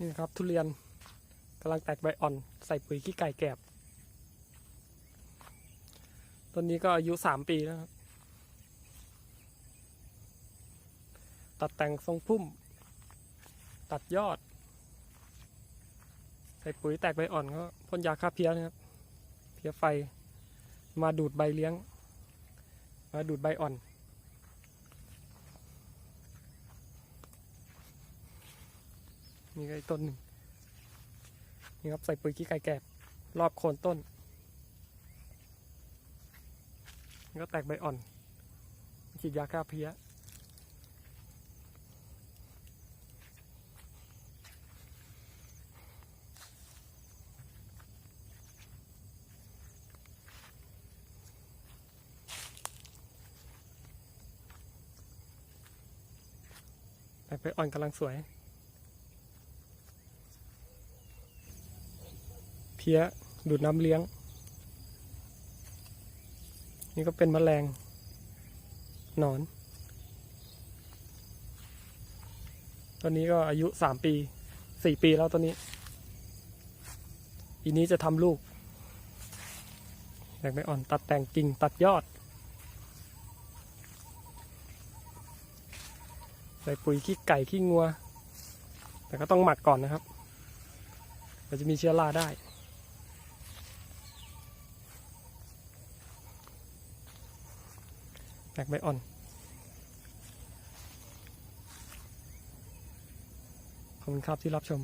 นี่นะครับทุเรียนกำลังแตกใบอ่อน ใส่ปุ๋ยขี้ไก่แกบต้นนี้ก็อายุสามปีแล้วครับ ตัดแต่งทรงพุ่ม ตัดยอด ใส่ปุ๋ยแตกใบอ่อนก็พ่นยาฆ่าเพี้ยนะครับ เพี้ยไฟ มาดูดใบเลี้ยง มาดูดใบอ่อน นี่ก็อีกต้นหนึ่งนี่ครับใส่ปุ๋ยขี้ไก่แกบรอบโคนต้นก็แตกใบอ่อนฉีดยาฆ่าเพลี้ยแตกใบอ่อนกำลังสวย เพี้ยดูดน้ำเลี้ยง นี่ก็เป็นแมลงหนอน ตอนนี้ก็อายุสามปีสี่ปีแล้วตอนนี้ปีนี้จะทำลูกแตกใบอ่อนตัดแต่งกิ่งตัดยอด ใส่ปุ๋ยขี้ไก่ขี้งัว แต่ก็ต้องหมักก่อนนะครับเราจะมีเชื้อราได้ ตกใบอ่อน ขอบคุณครับที่รับชม